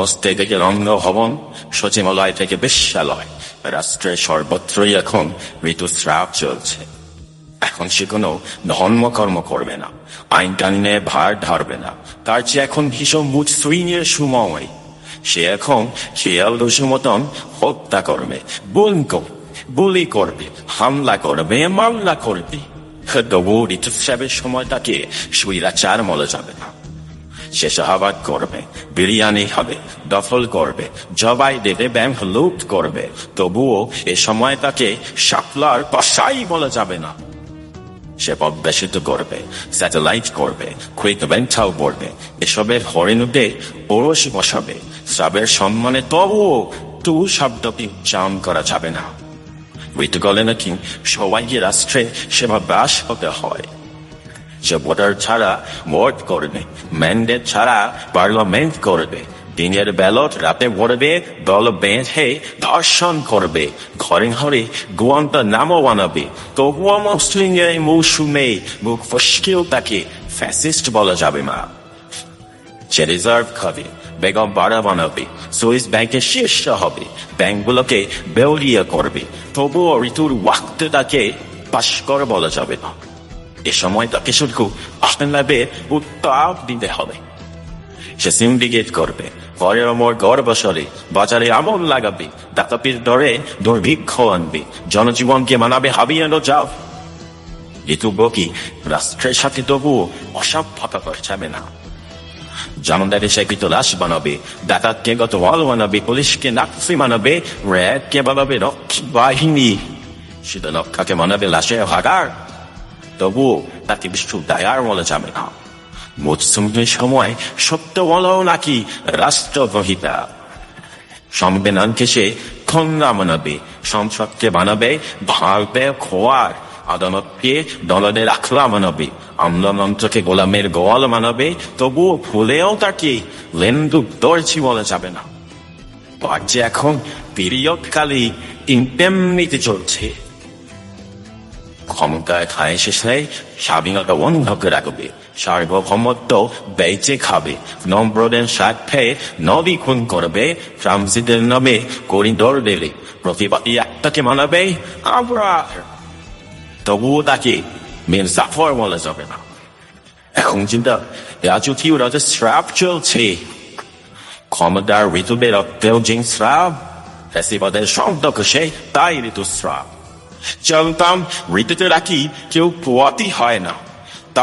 মস্তে থেকে রঙ্গভবন সচিবালয় থেকে বেশ্যালয় রাষ্ট্রের সর্বত্রই এখন ঋতুস্রাব চলছে। এখন সে কোনো ধর্মকর্ম করবে না, আইন কানুনে ভার ধারবে না। তার চেয়ে এখন ভীষণ মুসৃণের সময়। সে এখন খেয়াল দোষী মতন হত্যা করবে করবে বুলি করবে, হামলা করবে, মামলা করবে। তবু ঋতুস্রাবের সময়টাকে সুইরাচার মলে যাবে না। সে শাহাবাদ করবে, বিরিয়ানি হবে দফল করবে, জবাই দেবে, ব্যাংক লুট করবে। তবুও এ সময় তাকে শাপলার কষাই বলা যাবে না। সে পদ্মাসিত করবে, স্যাটেলাইট করবে কুইক ব্যাংকটাও করবে, এসবের হরিণুতে ওরস বসাবে সাবের সম্মানে তবুও তু শব্দটি উচ্চারণ করা যাবে না। ঋতুগলে নাকি সবাইকে রাষ্ট্রে সেবা বাস হতে হয়। সে ভোটার ছাড়া ভোট করবে, ম্যান্ডেট ছাড়া পার্লামেন্ট করবে, দিনের ব্যালট রাতে ভরবে, দল বেঁধে ধর্ষণ করবে ঘরে ঘরে নামও বানাবে, তবুও মুসলিম মৌসুমে মুখ ফসকেও তাকে ফ্যাসিস্ট বলা যাবে সে রিজার্ভ খাবে, বেগম বাড়া বানাবে, সুইস শীর্ষ হবে, ব্যাংকগুলোকে বেউলিয়া করবে, তবুও ঋতুর ওয়াক্তে তাকে পাস্কর বলা যাবে না। এ সময় তাকে শুধু আসনাবে উত্তাপ দিতে হবে। সে সিন্ডিকেট করবে। ঘরের ওমর গড় বসরে বাজারে আমল লাগাবে। দাতাপির দরে দুর্ভিক্ষ আনবে। জনজীবনকে মানাবে হাবিয়ানো যাও ঋতু বকি রাষ্ট্রের সাথে তবুও অসভ্যতা করা যাবে না জামানদারে সেকৃত লাশ বানাবে। ডাকাতকে গত ওয়াল বানাবে। পুলিশকে নাকসি বানাবে র্যাবকে বানাবে রক্ষী বাহিনী। শুধু রক্ষাকে বানাবে লাশের হাগার। তবুও তাকে বিশ্ব দায়ার বলা যাবে না। মুসলিমের সময় সত্য বলাও নাকি রাষ্ট্রদ্রোহিতা সংবিধানকে সে সংসদকে বানাবে খোয়ার, আদালতকে দলদের আখলা বানাবে আমলামন্ত্রকে গোলামের গোয়াল মানাবে তবুও ভুলেও তাকে লেন্দুক দর্জি বলা যাবে না। যে এখন পিরিয়ড কালে ইন্টেমনিতে চলছে। ক্ষমতায় খায় শেষে স্বাধীনতা বন্ধকে রাখবে সার্বভৌমত্ব বেঁচে খাবে নম্রদের স্বার্থে নদী খুন করবে ট্রানজিটের নামে করিডোর দেবে প্রতিবাদী একটাকে মানাবে আমরা তবুও তাকে মেন জাফর বলা যাবে না এখন চিন্তা রাজকীয় রাজা শ্রাপ চলছে ক্ষমতার ঋতুদের রক্তেও যে শ্রাপ ফেসিবাদের শব্দ সে তাই জানতাম ঋতুতে রাখি কেউ পোয়াতি হয় না